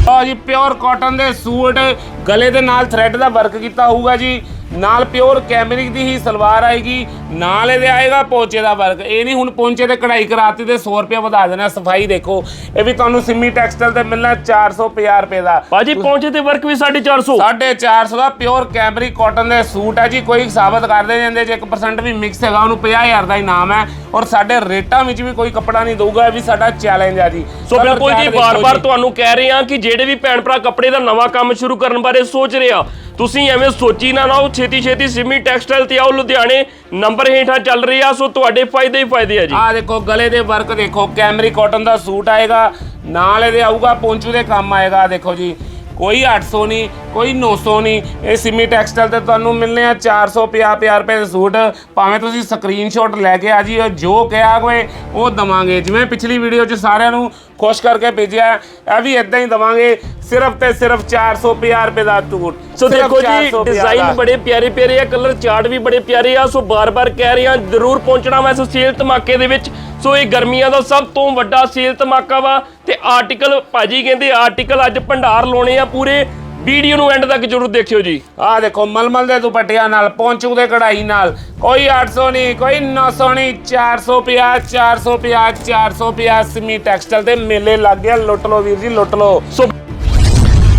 ਆ ਜੀ ਪਿਓਰ ਕਾਟਨ ਦੇ ਸੂਟ ਗਲੇ ਦੇ ਨਾਲ ਥ੍ਰੈਡ ਦਾ ਵਰਕ ਕੀਤਾ ਹੋਊਗਾ ਜੀ। ਨਾਲ ਪਿਓਰ ਕੈਮਰਿਕ ਦੀ ਹੀ ਸਲਵਾਰ ਆਏਗੀ ਨਾਲ ਇਹਦੇ ਆਏਗਾ ਪੋਚੇ ਦਾ ਵਰਕ। ਇਹ ਨਹੀਂ ਹੁਣ ਪੋਂਚੇ ਤੇ ਕਢਾਈ ਕਰਾਤੀ ਤੇ 100 ਰੁਪਏ ਵਧਾ ਦੇਣਾ ਸਫ਼ਾਈ ਦੇਖੋ। ਇਹ ਵੀ ਤੁਹਾਨੂੰ ਸਿੰਮੀ ਟੈਕਸਟਾਈਲ ਤੇ ਮਿਲਣਾ 450 ਰੁਪਏ ਦਾ। ਭਾਜੀ ਪਹੁੰਚੇ ਤੇ ਵਰਕ ਵੀ 450 450 ਦਾ ਪਿਓਰ ਕੈਮਰਿਕ ਕਾਟਨ ਦੇ ਸੂਟ ਹੈ ਜੀ ਕੋਈ ਸਾਬਤ ਕਰਦੇ ਜਾਂਦੇ ਜੇ 1% ਵੀ ਮਿਕਸ ਹੈਗਾ ਉਹਨੂੰ 50000 ਦਾ ਇਨਾਮ ਹੈ। ਔਰ ਸਾਡੇ ਰੇਟਾਂ ਵਿੱਚ ਵੀ ਕੋਈ ਕੱਪੜਾ ਨਹੀਂ ਦਊਗਾ ਇਹ ਵੀ ਸਾਡਾ ਚੈਲੰਜ ਹੈ ਜੀ। ਸੋ ਬਿਲਕੁਲ ਜੀ ਬਾਰ-ਬਾਰ ਤੁਹਾਨੂੰ ਕਹਿ ਰਹੇ ਹਾਂ ਕਿ ਜਿਹੜੇ ਵੀ ਭੈਣ ਭਰਾ ਕੱਪੜੇ ਦਾ ਨਵਾਂ ਕੰਮ ਸ਼ੁਰੂ ਕਰਨ ਬਾਰੇ ਸੋਚ ਰਹੇ ਆ ਤੁਸੀਂ ਐਵੇਂ ਸੋਚੀ ਨਾ ਨਾ ਛੇਤੀ ਛੇਤੀ ਸਿਮੀ ਟੈਕਸਟਾਈਲ ਤੇ ਆਓ, ਲੁਧਿਆਣੇ ਨੰਬਰ ਹੇਠਾਂ ਚੱਲ ਰਹੀ ਆ, ਸੋ ਤੁਹਾਡੇ ਫਾਇਦੇ ਹੀ ਫਾਇਦੇ ਆ ਜੀ। ਆ ਦੇਖੋ, ਗਲੇ ਦੇ ਵਰਕ ਦੇਖੋ, ਕੈਮਰੀ ਕਾਟਨ ਦਾ ਸੂਟ ਆਏਗਾ, ਨਾਲ ਇਹਦੇ ਆਊਗਾ, ਪੌਂਚੂ ਦੇ ਕੰਮ ਆਏਗਾ ਦੇਖੋ ਜੀ। ਕੋਈ 800 ਨਹੀਂ ਕੋਈ 900 ਨਹੀਂ। ਇਹ ਸਿਮੀ ਟੈਕਸਟਾਈਲ ਤੇ ਤੁਹਾਨੂੰ ਮਿਲਨੇ ਆ 450 50 ਰੁਪਏ ਦੇ ਸੂਟ। ਭਾਵੇਂ ਤੁਸੀਂ ਸਕਰੀਨਸ਼ਾਟ ਲੈ ਕੇ ਆ ਜੀ ਜੋ ਕਿਹਾ ਹੋਏ ਉਹ ਦਵਾਂਗੇ। ਜਿਵੇਂ ਪਿਛਲੀ ਵੀਡੀਓ 'ਚ ਸਾਰਿਆਂ ਨੂੰ ਖੁਸ਼ ਕਰਕੇ ਭੇਜਿਆ ਇਹ ਵੀ ਇਦਾਂ ਹੀ ਦਵਾਂਗੇ ਸਿਰਫ ਤੇ ਸਿਰਫ 450 ਰੁਪਏ ਦਾ ਸੂਟ। ਸੋ ਦੇਖੋ ਜੀ 450 ਦਾ। ਡਿਜ਼ਾਈਨ ਬੜੇ ਪਿਆਰੇ ਪਿਆਰੇ ਆ ਕਲਰ ਚਾਰਟ ਵੀ ਬੜੇ ਪਿਆਰੇ ਆ ਸੋ ਬਾਰ-ਬਾਰ ਕਹਿ ਰਹੇ ਆ ਜ਼ਰੂਰ ਪਹੁੰਚਣਾ ਵਾ ਇਸ ਸੇਲ ਧਮਾਕੇ ਦੇ ਵਿੱਚ। ਸੋ ਇਹ ਗਰਮੀਆਂ ਦਾ ਸਭ ਤੋਂ ਵੱਡਾ ਸੇਲ ਧਮਾਕਾ ਵਾ ਤੇ ਆਰਟੀਕਲ ਭਾਜੀ ਕਹਿੰਦੇ ਆਰਟੀਕਲ ਅੱਜ ਭੰਡਾਰ ਲਾਉਣੇ ਆ ਪੂਰੇ। ਵੀਡੀਓ ਨੂੰ ਐਂਡ ਤੱਕ ਜ਼ਰੂਰ ਦੇਖਿਓ ਜੀ। ਆਹ ਦੇਖੋ ਮਲਮਲ ਦੇ ਦੁਪੱਟਿਆਂ ਨਾਲ ਪੌਂਚੂ ਦੇ ਕਢਾਈ ਨਾਲ। ਕੋਈ 800 ਨਹੀਂ ਕੋਈ 900 ਨਹੀਂ 450 450 450 ਸਿਮੀ ਟੈਕਸਟਾਈਲ ਦੇ ਮੇਲੇ ਲੱਗ ਗਿਆ ਲੁੱਟ ਲਓ ਵੀਰ ਜੀ ਲੁੱਟ ਲਓ। ਸੋ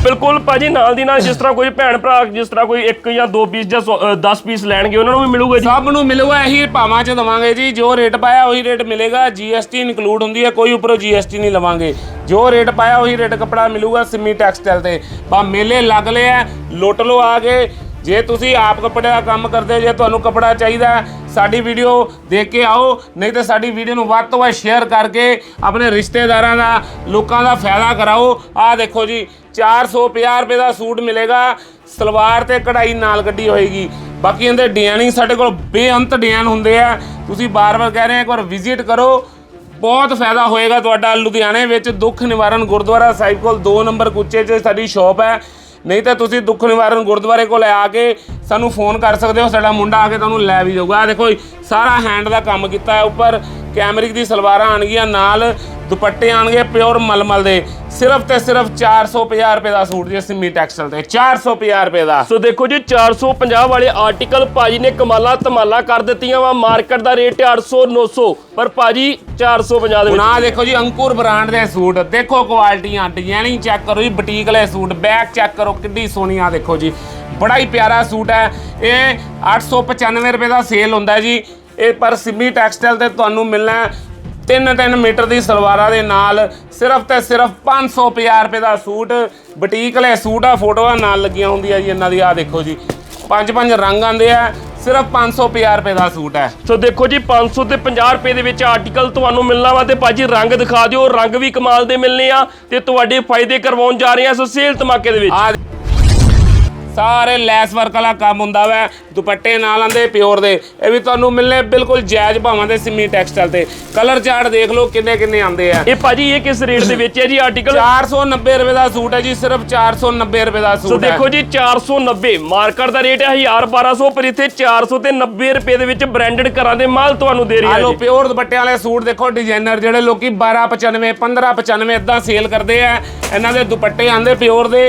ਬਿਲਕੁਲ ਭਾਜੀ, ਨਾਲ ਦੀ ਨਾਲ ਜਿਸ ਤਰ੍ਹਾਂ ਕੋਈ ਭੈਣ ਭਰਾ, ਜਿਸ ਤਰ੍ਹਾਂ ਕੋਈ ਇੱਕ ਜਾਂ ਦੋ ਪੀਸ ਜਾਂ 10 ਪੀਸ ਲੈਣਗੇ, ਉਹਨਾਂ ਨੂੰ ਵੀ ਮਿਲੂਗਾ ਜੀ? ਸਭ ਨੂੰ ਮਿਲੂਗਾ, ਇਹੀ ਭਾਵਾਂ ਚ ਦਵਾਂਗੇ ਜੀ। ਜੋ ਰੇਟ ਪਾਇਆ, ਉਹੀ ਰੇਟ ਮਿਲੇਗਾ। ਜੀਐਸਟੀ ਇਨਕਲੂਡ ਹੁੰਦੀ ਹੈ, ਕੋਈ ਉੱਪਰੋਂ ਜੀਐਸਟੀ ਨਹੀਂ ਲਵਾਂਗੇ। ਜੋ ਰੇਟ ਪਾਇਆ, ਉਹੀ ਰੇਟ ਕੱਪੜਾ ਮਿਲੂਗਾ ਸਿਮੀ ਟੈਕਸਟਾਈਲ ਤੇ। ਬਾ, ਮੇਲੇ ਲੱਗ ਲਏ ਆ, ਲੁੱਟ ਲਓ ਆ ਕੇ ਜੇ ਤੁਸੀਂ ਆਪ ਕੱਪੜੇ ਦਾ ਕੰਮ ਕਰਦੇ ਹੋ, ਜੇ ਤੁਹਾਨੂੰ ਕੱਪੜਾ ਚਾਹੀਦਾ, ਸਾਡੀ ਵੀਡੀਓ ਦੇਖ ਕੇ ਆਓ। ਨਹੀਂ ਤਾਂ ਸਾਡੀ ਵੀਡੀਓ ਨੂੰ ਵੱਧ ਤੋਂ ਵੱਧ ਸ਼ੇਅਰ ਕਰਕੇ ਆਪਣੇ ਰਿਸ਼ਤੇਦਾਰਾਂ ਦਾ, ਲੋਕਾਂ ਦਾ ਫਾਇਦਾ ਕਰਾਓ। ਆਹ ਦੇਖੋ ਜੀ 450 ਰੁਪਏ ਦਾ ਸੂਟ ਮਿਲੇਗਾ। ਸਲਵਾਰ ਤੇ ਕਢਾਈ ਨਾਲ ਕੱਢੀ ਹੋਏਗੀ। ਬਾਕੀ ਇਹਦੇ ਡਿਜ਼ਾਈਨਿੰਗ ਸਾਡੇ ਕੋਲ ਬੇਅੰਤ ਡਿਜ਼ਾਈਨ ਹੁੰਦੇ ਆ। ਤੁਸੀਂ ਬਾਰ-ਬਾਰ ਕਹਿ ਰਹੇ ਆ ਇੱਕ ਵਾਰ ਵਿਜ਼ਿਟ ਕਰੋ। ਬਹੁਤ ਫਾਇਦਾ ਹੋਏਗਾ ਤੁਹਾਡਾ ਲੁਧਿਆਣੇ ਵਿੱਚ ਦੁੱਖ ਨਿਵਾਰਨ ਗੁਰਦੁਆਰਾ ਸਾਹਿਬ ਕੋਲ। 2 ਨੰਬਰ ਕੁੱਚੇ 'ਚ ਸਾਡੀ ਸ਼ਾਪ ਹੈ। ਨਹੀਂ ਤਾਂ ਤੁਸੀਂ ਦੁੱਖ ਨਿਵਾਰਨ ਗੁਰਦੁਆਰੇ ਕੋਲ ਆ ਕੇ ਸਾਨੂੰ ਫੋਨ ਕਰ ਸਕਦੇ ਹੋ। ਸਾਡਾ ਮੁੰਡਾ ਆ ਕੇ ਤੁਹਾਨੂੰ ਲੈ ਵੀ ਜਾਊਗਾ। ਦੇਖੋ ਜੀ, ਸਾਰਾ ਹੈਂਡ ਦਾ ਕੰਮ ਕੀਤਾ ਹੈ। ਉੱਪਰ ਕੈਮਰਿਕ ਦੀ ਸਲਵਾਰਾਂ ਆਣਗੀਆਂ ਨਾਲ ਦੁਪੱਟੇ ਆਣਗੇ ਪਿਓਰ ਮਲਮਲ ਦੇ। ਸਿਰਫ ਤੇ ਸਿਰਫ 450 ਰੁਪਏ ਦਾ ਸੂਟ ਜੀ ਸਿੰਮੀ ਟੈਕਸਟਾਈਲ ਤੇ। 450 ਰੁਪਏ ਦਾ। ਸੋ ਦੇਖੋ ਜੀ 450 ਵਾਲੇ ਆਰਟੀਕਲ ਭਾਜੀ ਨੇ ਕਮਾਲਾ ਧਮਾਲਾ ਕਰ ਦਿੱਤੀਆਂ ਵਾ। ਮਾਰਕੀਟ ਦਾ ਰੇਟ ਹੈ 800 900 ਪਰ ਭਾਜੀ 450 ਦੇ ਵਿੱਚ ਆਹ ਦੇਖੋ ਜੀ ਅੰਕੁਰ ਬ੍ਰਾਂਡ ਦੇ ਸੂਟ। ਦੇਖੋ ਕੁਆਲਿਟੀਆਂ ਡਿਜ਼ਾਈਨਿੰਗ ਚੈੱਕ ਕਰੋ ਜੀ ਬੁਟੀਕ ਵਾਲੇ ਸੂਟ ਬੈਕ ਚੈੱਕ ਕਰੋ ਸੋਹਣੀ ਆ ਦੇਖੋ ਜੀ। ਬੜਾ ਹੀ ਪਿਆਰਾ ਸੂਟ ਹੈ। ਇਹ 895 ਰੁਪਏ ਦਾ ਸੇਲ ਹੁੰਦਾ ਜੀ। ਇਹ ਪਰ ਸਿੰਮੀ ਟੈਕਸਟਾਈਲ ਤੇ ਤੁਹਾਨੂੰ ਮਿਲਣਾ ਹੈ 3-3 ਮੀਟਰ ਦੀ ਸਲਵਾਰਾਂ ਦੇ ਨਾਲ ਸਿਰਫ ਤੇ ਸਿਰਫ 550 ਰੁਪਏ ਦਾ ਸੂਟ ਬੁਟੀਕ ਵਾਲੇ ਸੂਟ ਆ ਫੋਟੋਆਂ ਨਾਲ ਲੱਗੀਆਂ ਹੁੰਦੀਆਂ ਜੀ ਇਹਨਾਂ ਦੀ ਆ ਦੇਖੋ ਜੀ। ਪੰਜ ਪੰਜ ਰੰਗ ਆਂਦੇ ਆ ਸਿਰਫ 550 ਰੁਪਏ ਦਾ ਸੂਟ ਹੈ। ਸੋ ਦੇਖੋ ਜੀ 500 ਤੇ 50 ਰੁਪਏ ਦੇ ਵਿੱਚ ਆਰਟੀਕਲ ਤੁਹਾਨੂੰ ਮਿਲਣਾ ਵਾ ਤੇ ਭਾਜੀ ਰੰਗ ਦਿਖਾ ਦਿਓ ਰੰਗ ਵੀ ਕਮਾਲ ਦੇ ਮਿਲਨੇ ਆ ਤੇ ਤੁਹਾਡੇ ਫਾਇਦੇ ਕਰਵਾਉਣ ਜਾ ਰਹੇ ਆ ਸੋ ਸੇਲ ਧਮਾਕੇ ਦੇ ਵਿੱਚ। ਸਾਰੇ ਲੈਸ ਵਰਕ ਵਾਲਾ ਕੰਮ ਹੁੰਦਾ ਵੈ। ਦੁਪੱਟੇ ਨਾਲ ਆਂਦੇ ਪਿਓਰ ਦੇ। ਇਹ ਵੀ ਤੁਹਾਨੂੰ ਮਿਲਨੇ ਬਿਲਕੁਲ ਜਾਇਜ਼ ਭਾਵਾਂ ਦੇ ਸਿੰਮੀ ਟੈਕਸਟਾਈਲ ਤੇ। ਕਲਰ ਚਾਰਟ ਦੇਖ ਲਓ ਕਿੰਨੇ ਕਿੰਨੇ ਆਂਦੇ ਆ। ਇਹ ਭਾਜੀ ਇਹ ਕਿਸ ਰੇਟ ਦੇ ਵਿੱਚ ਹੈ ਜੀ ਆਰਟੀਕਲ 490 ਰੁਪਏ ਦਾ ਸੂਟ ਹੈ ਜੀ ਸਿਰਫ 490 ਰੁਪਏ ਦਾ ਸੋ ਸੂਟ ਹੈ। ਦੇਖੋ ਜੀ 490 ਮਾਰਕੀਟ ਦਾ ਰੇਟ ਹੈ 1000 1200 ਪਰ ਇੱਥੇ 400 ਤੇ 90 ਰੁਪਏ ਦੇ ਵਿੱਚ ਬ੍ਰਾਂਡਡ ਘਰਾਂ ਦੇ ਮਾਲ ਤੁਹਾਨੂੰ ਦੇ ਰਹੀ ਲੋ ਹੈ ਪਿਓਰ ਦੁਪੱਟਿਆਂ ਵਾਲੇ ਸੂਟ ਦੇਖੋ ਡਿਜ਼ਾਈਨਰ ਜਿਹੜੇ ਲੋਕੀ 1295 1595 ਇਦਾਂ ਸੇਲ ਕਰਦੇ ਆ। ਇਹਨਾਂ ਦੇ ਦੁਪੱਟੇ ਆਂਦੇ ਪਿਓਰ ਦੇ।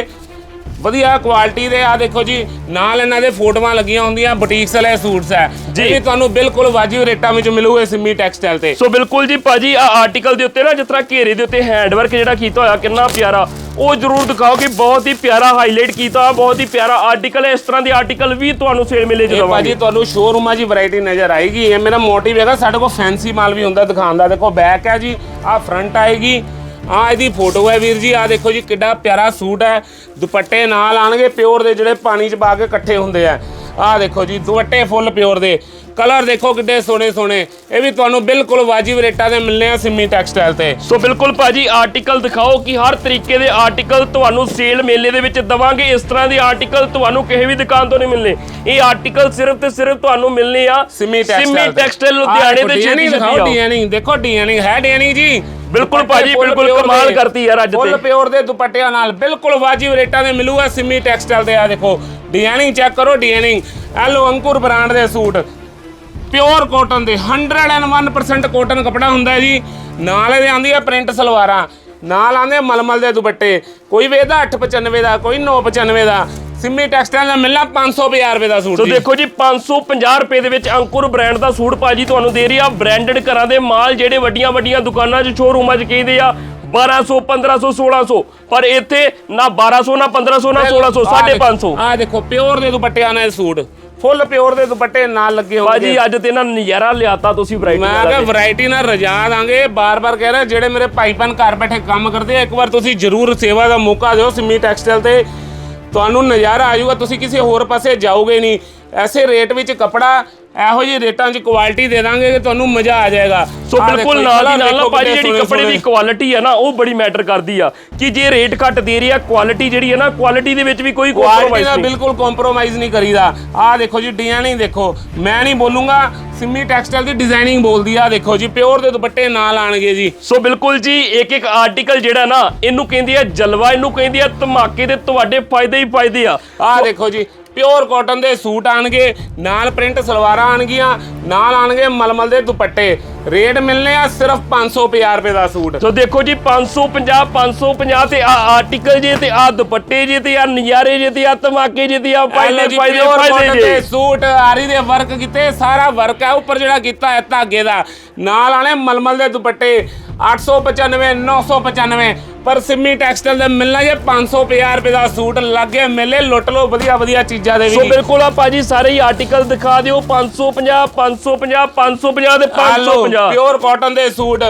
ਵਧੀਆ ਕੁਆਲਿਟੀ ਦੇ ਆ ਦੇਖੋ ਜੀ ਨਾਲ ਇਹਨਾਂ ਦੇ ਫੋਟੋਆਂ ਲੱਗੀਆਂ ਹੁੰਦੀਆਂ ਬੁਟੀਕਸ ਵਾਲੇ ਸੂਟਸ ਹੈ। ਜੀ। ਤੁਹਾਨੂੰ ਬਿਲਕੁਲ ਵਾਜਿਬ ਰੇਟਾਂ ਵਿੱਚ ਮਿਲੂਗੇ ਸਿੰਮੀ ਟੈਕਸਟਾਈਲ ਤੇ। ਸੋ ਬਿਲਕੁਲ ਜੀ ਭਾਜੀ ਆ ਆਰਟੀਕਲ ਦੇ ਉੱਤੇ ਨਾ ਜਿਸ ਤਰ੍ਹਾਂ ਘੇਰੇ ਦੇ ਉੱਤੇ ਹੈਂਡਵਰਕ ਜਿਹੜਾ ਕੀਤਾ ਹੋਇਆ ਕਿੰਨਾ ਪਿਆਰਾ। ਉਹ ਜਰੂਰ ਦਿਖਾਓ ਕਿ ਬਹੁਤ ਹੀ ਪਿਆਰਾ ਹਾਈਲਾਈਟ ਕੀਤਾ ਹੋਇਆ ਬਹੁਤ ਹੀ ਪਿਆਰਾ ਆਰਟੀਕਲ ਹੈ। ਇਸ ਤਰ੍ਹਾਂ ਦੇ ਆਰਟੀਕਲ ਵੀ ਤੁਹਾਨੂੰ ਸੇਲ ਮੇਲੇ ਦਵਾਂਗੇ ਭਾਜੀ ਤੁਹਾਨੂੰ ਸ਼ੋਰੂਮਾਂ 'ਚ ਵੈਰਾਈਟੀ ਨਜ਼ਰ ਆਏਗੀ। ਇਹ ਮੇਰਾ ਮੋਟਿਵ ਹੈਗਾ ਸਾਡੇ ਕੋਲ ਫੈਂਸੀ ਮਾਲ ਵੀ ਹੁੰਦਾ ਦਿਖਾਉਣ ਦਾ। ਦੇਖੋ ਬੈਕ ਹੈ ਜੀ ਆ ਫਰੰਟ ਆਏਗੀ ਆ ਇਹਦੀ ਫੋਟੋ ਹੈ ਵੀਰ ਜੀ ਆ ਦੇਖੋ ਜੀ, ਕਿੱਡਾ ਪਿਆਰਾ ਸੂਟ ਹੈ। ਦੁਪੱਟੇ ਨਾਲ ਆਣਗੇ ਪਿਓਰ ਦੇ, ਜਿਹੜੇ ਪਾਣੀ 'ਚ ਪਾ ਕੇ ਇਕੱਠੇ ਹੁੰਦੇ ਆ। ਆ ਦੇਖੋ ਜੀ, ਦੁਪੱਟੇ ਫੁੱਲ ਪਿਓਰ ਦੇ। ਕਲਰ ਦੇਖੋ ਕਿੱਡੇ ਸੋਹਣੇ ਸੋਹਣੇ। ਇਹ ਵੀ ਤੁਹਾਨੂੰ ਬਿਲਕੁਲ ਵਾਜਿਬ ਰੇਟਾਂ ਤੇ ਮਿਲਨੇ ਆ ਸਿੰਮੀ ਟੈਕਸਟਾਈਲ ਤੇ। ਸੋ ਬਿਲਕੁਲ ਭਾਜੀ ਆਰਟੀਕਲ ਦਿਖਾਓ ਕਿ ਹਰ ਤਰੀਕੇ ਦੇ ਆਰਟੀਕਲ ਤੁਹਾਨੂੰ ਸੇਲ ਮੇਲੇ ਦੇ ਵਿੱਚ ਦਵਾਂਗੇ। ਇਸ ਤਰ੍ਹਾਂ ਦੇ ਆਰਟੀਕਲ ਤੁਹਾਨੂੰ ਕਿਸੇ ਵੀ ਦੁਕਾਨ ਤੋਂ ਨਹੀਂ ਮਿਲਨੇ। ਇਹ ਆਰਟੀਕਲ ਸਿਰਫ ਤੇ ਸਿਰਫ ਤੁਹਾਨੂੰ ਮਿਲਨੇ ਆ ਸਿੰਮੀ ਟੈਕਸਟਾਈਲ ਲੁਧਿਆਣੇ ਦੇ ਛੇਤੀ ਦਿਖਾਓ ਡਿਜ਼ਾਈਨਿੰਗ ਦੇਖੋ ਡਿਜ਼ਾਈਨਿੰਗ ਹੈ ਡਿਜ਼ਾਈਨਿੰਗ ਜੀ। ਬਿਲਕੁਲ ਭਾਜੀ, ਬਿਲਕੁਲ ਕਮਾਲ ਦੇ, ਕਰਤੀ ਯਾਰ ਅੱਜ ਤੇ। ਪਿਓਰ ਦੇ ਦੁਪੱਟਿਆਂ ਨਾਲ ਬਿਲਕੁਲ ਵਾਜਿਬ ਰੇਟਾਂ ਦੇ ਮਿਲੂਗਾ ਸਿੰਮੀ ਟੈਕਸਟਾਈਲ ਦੇ ਆ ਦੇਖੋ ਡਿਜ਼ਾਈਨਿੰਗ ਚੈੱਕ ਕਰੋ ਡਿਜ਼ਾਈਨਿੰਗ ਇਹ ਲੋ ਅੰਕੁਰ ਬ੍ਰਾਂਡ ਦੇ ਸੂਟ। ਪਿਓਰ ਕਾਟਨ ਦੇ 101% ਕਾਟਨ ਕਪੜਾ ਹੁੰਦਾ ਹੈ ਜੀ। ਨਾਲ ਇਹਦੇ ਆਂਦੀ ਆ ਪ੍ਰਿੰਟ ਸਲਵਾਰਾਂ ਨਾਲ ਆਂਦੇ ਮਲਮਲ ਦੇ ਦੁਪੱਟੇ। ਕੋਈ ਵੇਦਾ 895 ਦਾ ਕੋਈ 995 ਦਾ ਸਿੰਮੀ ਟੈਕਸਟਾਈਲ ਦਾ ਮਿਲਣਾ 550 ਰੁਪਏ ਦਾ ਸੂਟ ਸੋ ਦੇਖੋ ਜੀ 550 ਰੁਪਏ ਦੇ ਵਿੱਚ ਅੰਕੁਰ ਬ੍ਰਾਂਡ ਦਾ ਸੂਟ ਭਾਜੀ ਤੁਹਾਨੂੰ ਦੇ ਰਹੀ ਆ। ਬ੍ਰਾਂਡਡ ਘਰਾਂ ਦੇ ਮਾਲ ਜਿਹੜੇ ਵੱਡੀਆਂ ਵੱਡੀਆਂ ਦੁਕਾਨਾਂ 'ਚ ਸ਼ੋਰੂਮਾਂ 'ਚ ਕਹਿੰਦੇ ਆ 1200 1500 1600 ਪਰ ਇੱਥੇ ਨਾ 1200 ਨਾ 1500 ਨਾ 1600 550 ਆ ਦੇਖੋ ਪਿਓਰ ਦੇ ਦੁਪੱਟਿਆਂ ਨਾਲ ਇਹ ਸੂਟ। ਫੁੱਲ ਪਿਓਰ ਦੇ ਦੁਪੱਟੇ ਨਾਲ ਲੱਗੇ ਹੋਣਗੇ। ਭਾਜੀ ਅੱਜ ਤੇ ਨਾ ਨਜ਼ਾਰਾ ਲਿਆਤਾ ਤੁਸੀਂ ਵੈਰਾਈਟੀ ਮੈਂ ਕਿਹਾ ਵੈਰਾਈਟੀ ਨਾਲ ਰਜਾ ਦਾਂਗੇ। ਬਾਰ-ਬਾਰ ਕਹਿ ਰਿਹਾ ਜਿਹੜੇ ਮੇਰੇ ਭਾਈਪਨ ਘਰ ਬੈਠੇ ਕੰਮ ਕਰਦੇ ਆ ਇੱਕ ਵਾਰ ਤੁਸੀਂ ਜ਼ਰੂਰ ਸੇਵਾ ਦਾ ਮੌਕਾ ਦਿਓ ਸਿੰਮੀ ਟੈਕਸਟਾਈਲ ਤੇ। ਤੁਹਾਨੂੰ ਨਜ਼ਾਰਾ ਆ ਜਾਊਗਾ ਤੁਸੀਂ ਕਿਸੇ ਹੋਰ ਪਾਸੇ ਜਾਓਗੇ ਨਹੀਂ। ਐਸੇ ਰੇਟ ਵਿੱਚ ਕਪੜਾ ਇਹੋ ਜਿਹੇ ਰੇਟਾਂ 'ਚ ਕੁਆਲਿਟੀ ਦੇ ਦਾਂਗੇ ਕਿ ਤੁਹਾਨੂੰ ਮਜ਼ਾ ਆ ਜਾਏਗਾ। ਸੋ ਬਿਲਕੁਲ ਨਾਲ ਕਲਰ ਨਾਲ ਭਾਜੀ ਜਿਹੜੀ ਕੱਪੜੇ ਦੀ। ਕੁਆਲਿਟੀ ਆ ਨਾ ਉਹ ਬੜੀ ਮੈਟਰ ਕਰਦੀ ਆ ਕਿ ਜੇ ਰੇਟ ਘੱਟ ਦੇ ਰਹੀ ਆ ਕੁਆਲਿਟੀ ਜਿਹੜੀ ਹੈ ਨਾ ਕੁਆਲਿਟੀ ਦੇ ਵਿੱਚ ਵੀ ਕੋਈ ਕੰਪਰੋਮਾਈਜ਼ ਨਹੀਂ। ਬਿਲਕੁਲ ਕੰਪਰੋਮਾਈਜ਼ ਨਹੀਂ ਕਰੀਦਾ। ਆਹ ਦੇਖੋ ਜੀ ਡਿਜ਼ਾਈਨਿੰਗ ਦੇਖੋ। ਮੈਂ ਨਹੀਂ ਬੋਲੂੰਗਾ ਸਿੰਮੀ ਟੈਕਸਟਾਈਲ ਦੀ ਡਿਜ਼ਾਈਨਿੰਗ ਬੋਲਦੀ ਆ ਆਹ ਦੇਖੋ ਜੀ ਪਿਓਰ ਦੇ ਦੁਪੱਟੇ ਨਾਲ ਆਣਗੇ ਜੀ। ਸੋ ਬਿਲਕੁਲ ਜੀ ਇੱਕ ਇੱਕ ਆਰਟੀਕਲ ਜਿਹੜਾ ਨਾ ਇਹਨੂੰ ਕਹਿੰਦੀ ਆ ਜਲਵਾ ਇਹਨੂੰ ਕਹਿੰਦੀ ਆ ਧਮਾਕੇ ਦੇ ਤੁਹਾਡੇ ਫਾਇਦੇ ਹੀ ਫਾਇਦੇ ਆ। ਆਹ ਦੇਖੋ ਜੀ ਪਿਓਰ ਕਾਟਨ ਦੇ ਸੂਟ ਆਣਗੇ ਨਾਲ ਪ੍ਰਿੰਟ ਸਲਵਾਰਾਂ ਆਣਗੀਆਂ ਨਾਲ ਆਣਗੇ ਮਲਮਲ ਦੇ ਦੁਪੱਟੇ। ਰੇਟ ਮਿਲਨੇ ਆ ਸਿਰਫ 550 ਰੁਪਏ ਦਾ ਸੂਟ। ਸੋ ਦੇਖੋ ਜੀ 550 550 ਤੇ ਆ ਆਰਟੀਕਲ ਜੇ ਤੇ ਆ ਦੁਪੱਟੇ ਜੇ ਤੇ ਆ ਨਜ਼ਾਰੇ ਜੇ ਤੇ ਆ ਧਮਾਕੇ ਜੇ ਤੇ ਆ ਫਾਇਦੇ ਕਾਟਨ ਦੇ। ਜੇ ਸੂਟ ਆਰੀ ਦੇ ਵਰਕ ਕੀਤੇ ਸਾਰਾ ਵਰਕ ਹੈ ਉੱਪਰ ਜਿਹੜਾ ਕੀਤਾ ਹੈ ਧਾਗੇ ਦਾ। ਨਾਲ ਆਣੇ ਮਲਮਲ ਦੇ ਦੁਪੱਟੇ 895 995 ਪਰ ਸਿੰਮੀ ਟੈਕਸਟਾਈਲ ਦੇ ਮਿਲਣਾ ਜੇ 550 ਰੁਪਏ ਦਾ ਸੂਟ ਲੱਗੇ ਮੇਲੇ ਲੁੱਟ ਲਓ ਵਧੀਆ ਵਧੀਆ ਚੀਜ਼ਾਂ ਦੇ ਸੋ ਵੀ। ਬਿਲਕੁਲ ਆ ਭਾਜੀ ਸਾਰੇ ਹੀ ਆਰਟੀਕਲ ਦਿਖਾ ਦਿਓ 550 550 550 ਤੇ 550 ਪਿਓਰ ਕਾਟਨ ਦੇ ਸੂਟ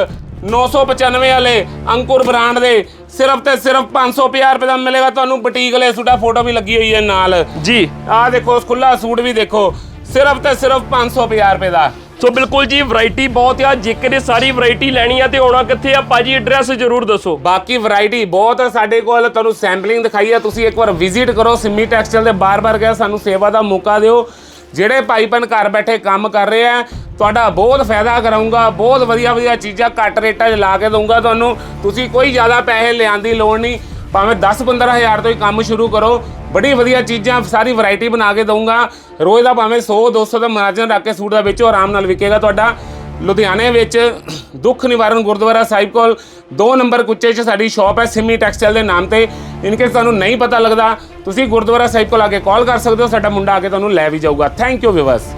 995 ਵਾਲੇ ਅੰਕੁਰ ਬ੍ਰਾਂਡ ਦੇ। ਸਿਰਫ ਤੇ ਸਿਰਫ 550 ਰੁਪਏ ਦਾ ਮਿਲੇਗਾ ਤੁਹਾਨੂੰ ਬੁਟੀਕ ਵਾਲੇ ਸੂਟਾ ਫੋਟੋ ਵੀ ਲੱਗੀ ਹੋਈ ਹੈ ਨਾਲ। ਜੀ। ਆਹ ਦੇਖੋ ਖੁੱਲਾ ਸੂਟ ਵੀ ਦੇਖੋ। ਸਿਰਫ ਤੇ ਸਿਰਫ 550 ਰੁਪਏ ਦਾ। ਸੋ ਬਿਲਕੁਲ ਜੀ ਵੈਰਾਈਟੀ ਬਹੁਤ ਆ। ਜੇਕਰ ਇਹ ਸਾਰੀ ਵੈਰਾਈਟੀ ਲੈਣੀ ਆ ਤੇ ਆਉਣਾ ਕਿੱਥੇ ਆ ਭਾਜੀ ਐਡਰੈਸ ਜ਼ਰੂਰ ਦੱਸੋ। ਬਾਕੀ ਵੈਰਾਈਟੀ ਬਹੁਤ ਹੈ ਸਾਡੇ ਕੋਲ ਤੁਹਾਨੂੰ ਸੈਂਪਲਿੰਗ ਦਿਖਾਈ ਹੈ ਤੁਸੀਂ ਇੱਕ ਵਾਰ ਵਿਜ਼ਿਟ ਕਰੋ ਸਿੰਮੀ ਟੈਕਸਟਾਈਲ ਦੇ ਬਾਰ-ਬਾਰ ਗਿਆ ਸਾਨੂੰ ਸੇਵਾ ਦਾ ਮੌਕਾ ਦਿਓ। ਜਿਹੜੇ ਭਾਈ ਭਾਈਪਨ ਘਰ ਬੈਠੇ ਕੰਮ ਕਰ ਰਹੇ ਆ, ਤੁਹਾਡਾ ਬਹੁਤ ਫਾਇਦਾ ਕਰਾਉਂਗਾ ਬਹੁਤ ਵਧੀਆ ਵਧੀਆ ਚੀਜ਼ਾਂ ਘੱਟ ਰੇਟਾਂ 'ਚ ਲਾ ਕੇ ਦਊਂਗਾ ਤੁਹਾਨੂੰ। ਤੁਸੀਂ ਕੋਈ ਜ਼ਿਆਦਾ ਪੈਸੇ ਲਿਆਉਣ ਦੀ ਲੋੜ ਨਹੀਂ, ਭਾਵੇਂ 10-15 ਹਜ਼ਾਰ ਤੋਂ ਹੀ ਕੰਮ ਸ਼ੁਰੂ ਕਰੋ, ਬੜੀ ਵਧੀਆ ਚੀਜ਼ਾਂ, ਸਾਰੀ ਵੈਰਾਈਟੀ ਬਣਾ ਕੇ ਦਊਂਗਾ। ਰੋਜ਼ ਦਾ ਭਾਵੇਂ 100-200 ਦਾ ਮਾਰਜਨ ਰੱਖ ਕੇ ਸੂਟ ਦਾ ਵੇਚੋ, ਆਰਾਮ ਨਾਲ ਵਿਕੇਗਾ ਤੁਹਾਡਾ। ਲੁਧਿਆਣੇ ਵਿੱਚ ਦੁੱਖ ਨਿਵਾਰਨ ਗੁਰਦੁਆਰਾ ਸਾਹਿਬ ਕੋਲ 2 ਨੰਬਰ ਕੁੱਚੇ 'ਚ ਸਾਡੀ ਸ਼ਾਪ ਹੈ ਸਿੰਮੀ ਟੈਕਸਟਾਈਲ ਦੇ ਨਾਮ ਤੇ। ਇਨਕੇਸ ਤੁਹਾਨੂੰ ਨਹੀਂ ਪਤਾ ਲੱਗਦਾ, ਤੁਸੀਂ ਗੁਰਦੁਆਰਾ ਸਾਹਿਬ ਕੋਲ ਆ ਕੇ ਕਾਲ ਕਰ ਸਕਦੇ ਹੋ, ਸਾਡਾ ਮੁੰਡਾ ਆ ਕੇ ਤੁਹਾਨੂੰ ਲੈ ਵੀ ਜਾਊਗਾ। Thank you ਵਿਵਸ